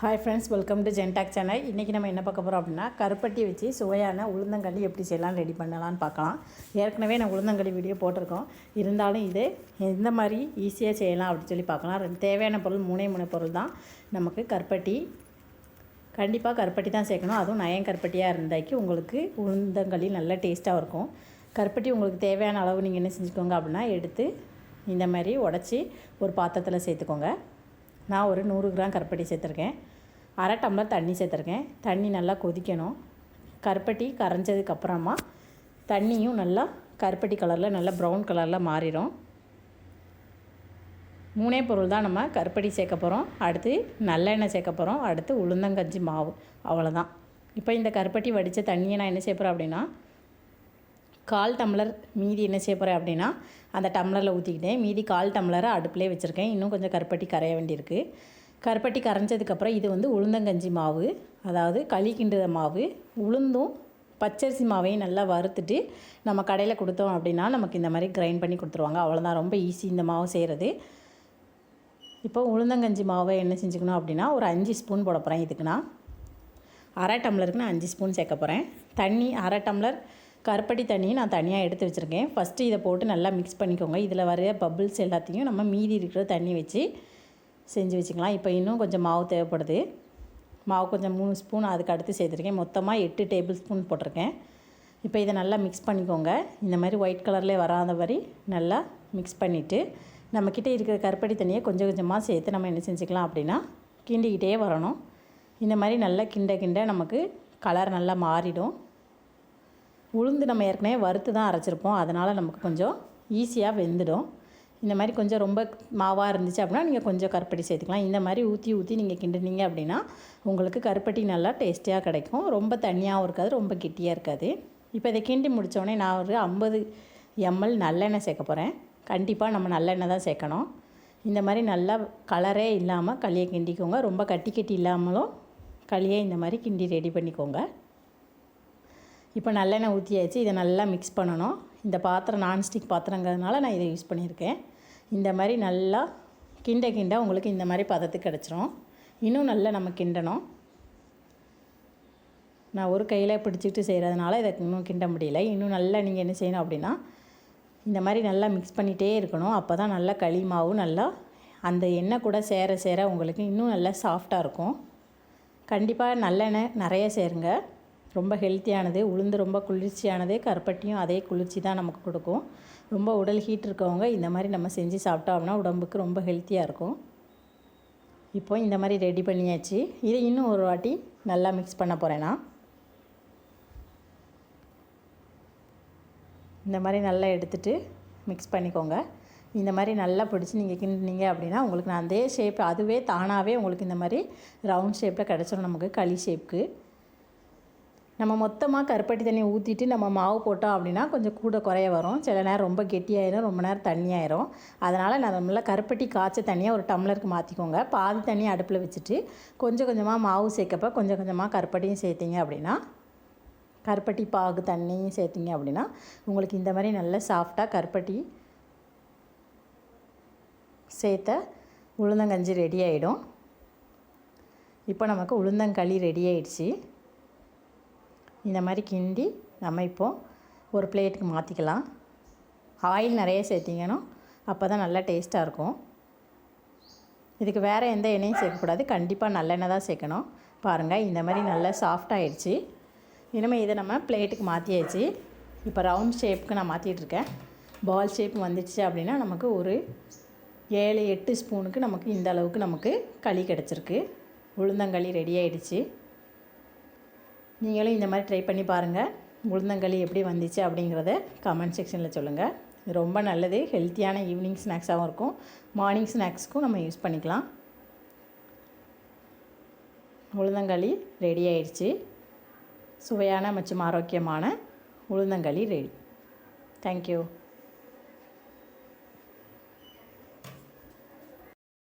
Hi friends welcome to ஜென்டாக் channel இன்றைக்கி நம்ம என்ன பார்க்க போகிறோம் அப்படின்னா கருப்பட்டி வச்சு சுவையான உளுந்தங்களி எப்படி செய்யலாம் ரெடி பண்ணலான்னு பார்க்கலாம். ஏற்கனவே நான் உளுந்தங்களி வீடியோ போட்டிருக்கோம். இருந்தாலும் இது எந்த மாதிரி ஈஸியாக செய்யலாம் அப்படின்னு சொல்லி பார்க்கலாம். ரெண்டு தேவையான பொருள் மூணே மூணு பொருள் தான். நமக்கு கருப்பட்டி கண்டிப்பாக கருப்பட்டி தான் சேர்க்கணும். அதுவும் நயம் கருப்பட்டியாக இருந்தாக்கி உங்களுக்கு உளுந்தங்களி நல்ல டேஸ்ட்டாக இருக்கும். கருப்பட்டி உங்களுக்கு தேவையான அளவு நீங்கள் என்ன செஞ்சுக்கோங்க அப்படின்னா எடுத்து இந்த மாதிரி உடச்சி ஒரு பாத்திரத்தில் சேர்த்துக்கோங்க. நான் ஒரு நூறு கிராம் கருப்பட்டி சேர்த்துருக்கேன். அரை டம்ளர் தண்ணி சேர்த்துருக்கேன். தண்ணி நல்லா கொதிக்கணும். கருப்பட்டி கரைஞ்சதுக்கப்புறமா தண்ணியும் நல்லா கருப்பட்டி கலரில் நல்லா ப்ரௌன் கலரில் மாறிடும். மூணே பொருள் தான் நம்ம கருப்பட்டி சேர்க்க போகிறோம் அடுத்து நல்லெண்ணெய் சேர்க்க போகிறோம் அடுத்து உளுந்தங்கஞ்சி மாவு. அவ்வளோதான் இப்போ இந்த கருப்பட்டி வடித்த தண்ணியை நான் என்ன செய்ய போகிறேன் அப்படின்னா கால் டம்ளர் மீதி என்ன செய்ய போகிறேன் அப்படின்னா அந்த டம்ளரில் ஊற்றிக்கிட்டேன் மீதி கால் டம்ளரை அடுப்பிலே வச்சுருக்கேன். இன்னும் கொஞ்சம் கருப்பட்டி கரைய வேண்டியிருக்கு. கருப்பட்டி கரைஞ்சதுக்கப்புறம் இது வந்து உளுந்தங்கஞ்சி மாவு அதாவது களி கிண்டுற மாவு உளுந்தும் பச்சரிசி மாவையும் நல்லா வறுத்துட்டு நம்ம கடையில் கொடுத்தோம் அப்படின்னா நமக்கு இந்த மாதிரி கிரைண்ட் பண்ணி கொடுத்துருவாங்க. அவ்வளோதான் ரொம்ப ஈஸி இந்த மாவு செய்கிறது இப்போ உளுந்தங்கஞ்சி மாவை என்ன செஞ்சுக்கணும் அப்படின்னா ஒரு அஞ்சு ஸ்பூன் போட போகிறேன் இதுக்குன்னா அரை டம்ளருக்கு நான் அஞ்சு ஸ்பூன் சேர்க்க போகிறேன் தண்ணி அரை டம்ளர் கருப்பட்டி தண்ணியை நான் தனியாக எடுத்து வச்சுருக்கேன். ஃபஸ்ட்டு இதை போட்டு நல்லா மிக்ஸ் பண்ணிக்கோங்க. இதில் வர பபுள்ஸ் எல்லாத்தையும் நம்ம மீதி இருக்கிற தண்ணி வச்சு செஞ்சு வச்சுக்கலாம். இப்போ இன்னும் கொஞ்சம் மாவு தேவைப்படுது. மாவு கொஞ்சம் மூணு ஸ்பூன் அதுக்கு அடுத்து சேர்த்துருக்கேன். மொத்தமாக எட்டு டேபிள் ஸ்பூன் போட்டிருக்கேன். இப்போ இதை நல்லா மிக்ஸ் பண்ணிக்கோங்க. இந்த மாதிரி ஒயிட் கலர்லேயே வராத மாதிரி நல்லா மிக்ஸ் பண்ணிவிட்டு நம்மக்கிட்ட இருக்கிற கருப்படி தண்ணியை கொஞ்சம் கொஞ்சமாக சேர்த்து நம்ம என்ன செஞ்சுக்கலாம் அப்படின்னா கிண்டிக்கிட்டே வரணும். இந்த மாதிரி நல்லா கிண்ட கிண்ட நமக்கு கலர் நல்லா மாறிடும். உளுந்து நம்ம ஏற்கனவே வறுத்து தான் அரைச்சிருப்போம். அதனால் நமக்கு கொஞ்சம் ஈஸியாக வெந்துடும். இந்த மாதிரி கொஞ்சம் ரொம்ப மாவாக இருந்துச்சு அப்படின்னா நீங்கள் கொஞ்சம் கருப்பட்டி சேர்த்துக்கலாம். இந்த மாதிரி ஊற்றி ஊற்றி நீங்கள் கிண்டுனீங்க அப்படின்னா உங்களுக்கு கருப்பட்டி நல்லா டேஸ்டியாக கிடைக்கும். ரொம்ப தண்ணியாகவும் இருக்காது ரொம்ப கெட்டியாக இருக்காது. இப்போ இதை கிண்டி முடித்தோடனே நான் ஒரு ஐம்பது எம்எல் நல்லெண்ணெய் சேர்க்க போகிறேன் கண்டிப்பாக நம்ம நல்லெண்ணெய் தான் சேர்க்கணும். இந்த மாதிரி நல்லா கலரே இல்லாமல் களியை கிண்டிக்கோங்க. ரொம்ப கட்டி கட்டி இல்லாமலும் களியை இந்த மாதிரி கிண்டி ரெடி பண்ணிக்கோங்க. இப்போ நல்லெண்ணெய் ஊற்றியாச்சு இதை நல்லா மிக்ஸ் பண்ணணும். இந்த பாத்திரம் நான்ஸ்டிக் பாத்திரங்கிறதுனால நான் இதை யூஸ் பண்ணியிருக்கேன். இந்த மாதிரி நல்லா கிண்ட கிண்ட உங்களுக்கு இந்த மாதிரி பதத்துக்கு கிடச்சிரும். இன்னும் நல்லா நம்ம கிண்டணும். நான் ஒரு கையில் பிடிச்சிக்கிட்டு செய்கிறதுனால இதை இன்னும் கிண்ட முடியல. இன்னும் நல்லா நீங்கள் என்ன செய்யணும் அப்படின்னா இந்த மாதிரி நல்லா மிக்ஸ் பண்ணிகிட்டே இருக்கணும். அப்போ தான் நல்லா களி மாவு நல்லா அந்த எண்ணெய் கூட சேர சேர உங்களுக்கு இன்னும் நல்லா சாஃப்டாக இருக்கும். கண்டிப்பாக நல்லெண்ணெய் நிறைய சேருங்க. ரொம்ப ஹெல்த்தியானது உளுந்து ரொம்ப குளிர்ச்சியானது கருப்பட்டியும் அதே குளிர்ச்சி தான் நமக்கு கொடுக்கும். ரொம்ப உடல் ஹீட் இருக்கவங்க இந்த மாதிரி நம்ம செஞ்சு சாப்பிட்டோம்னா உடம்புக்கு ரொம்ப ஹெல்த்தியாக இருக்கும். இப்போ இந்த மாதிரி ரெடி பண்ணியாச்சு. இதை இன்னும் ஒரு வாட்டி நல்லா மிக்ஸ் பண்ண போகிறேன் நான். இந்த மாதிரி நல்லா எடுத்துகிட்டு மிக்ஸ் பண்ணிக்கோங்க. இந்த மாதிரி நல்லா பிடிச்சி நீங்கள் கிண்டினீங்க அப்படின்னா உங்களுக்கு நான் அதே ஷேப் அதுவே தானாகவே உங்களுக்கு இந்த மாதிரி ரவுண்ட் ஷேப்பில் கிடச்சிரும் நமக்கு களி ஷேப்புக்கு நம்ம மொத்தமாக கருப்பட்டி தண்ணி ஊற்றிட்டு நம்ம மாவு போட்டோம் அப்படின்னா கொஞ்சம் கூட குறைய வரும். சில நேரம் ரொம்ப கெட்டியாயிரும் ரொம்ப நேரம் தண்ணியாயிரும். அதனால் நான் நம்மள கருப்பட்டி காய்ச்ச தண்ணியை ஒரு டம்ளருக்கு மாற்றிக்கோங்க பாதி தண்ணி அடுப்பில் வச்சுட்டு கொஞ்சம் கொஞ்சமாக மாவு சேர்க்கப்ப கொஞ்சம் கொஞ்சமாக கருப்பட்டியும் சேர்த்திங்க அப்படின்னா கருப்பட்டி பாகு தண்ணியும் சேர்த்திங்க அப்படின்னா உங்களுக்கு இந்த மாதிரி நல்ல சாஃப்டாக கருப்பட்டி சேர்த்த உளுந்தங்கஞ்சி ரெடி ஆகிடும் இப்போ நமக்கு உளுந்தங்களி ரெடி ஆயிடுச்சு. இந்த மாதிரி கிண்டி நம்ம இப்போது ஒரு பிளேட்டுக்கு மாற்றிக்கலாம் ஆயில் நிறைய சேர்த்திங்கன்னா அப்போ தான் நல்லா டேஸ்ட்டாக இருக்கும். இதுக்கு வேறு எந்த எண்ணெயும் சேர்க்கக்கூடாது. கண்டிப்பாக நல்லெண்ணெய் தான் சேர்க்கணும். பாருங்கள் இந்த மாதிரி நல்லா சாஃப்டாகிடுச்சு இனிமேல் இதை நம்ம பிளேட்டுக்கு மாற்றியாச்சு இப்போ ரவுண்ட் ஷேப்புக்கு நான் மாற்றிட்டுருக்கேன் பால் ஷேப் வந்துடுச்சு அப்படின்னா நமக்கு ஒரு ஏழு எட்டு ஸ்பூனுக்கு நமக்கு இந்த அளவுக்கு நமக்கு களி கிடச்சிருக்கு. உளுந்தங்களி ரெடி ஆகிடுச்சு நீங்களும் இந்த மாதிரி ட்ரை பண்ணி பாருங்கள் உளுந்தங்களி எப்படி வந்துச்சு அப்படிங்கிறத கமெண்ட் செக்ஷனில் சொல்லுங்கள் ரொம்ப நல்லது. ஹெல்த்தியான ஈவினிங் ஸ்நாக்ஸாகவும் இருக்கும். மார்னிங் ஸ்நாக்ஸ்க்கும் நம்ம யூஸ் பண்ணிக்கலாம். உளுந்தங்களி ரெடி ஆயிடுச்சு. சுவையான மற்றும் ஆரோக்கியமான உளுந்தங்களி ரெடி தேங்க்யூ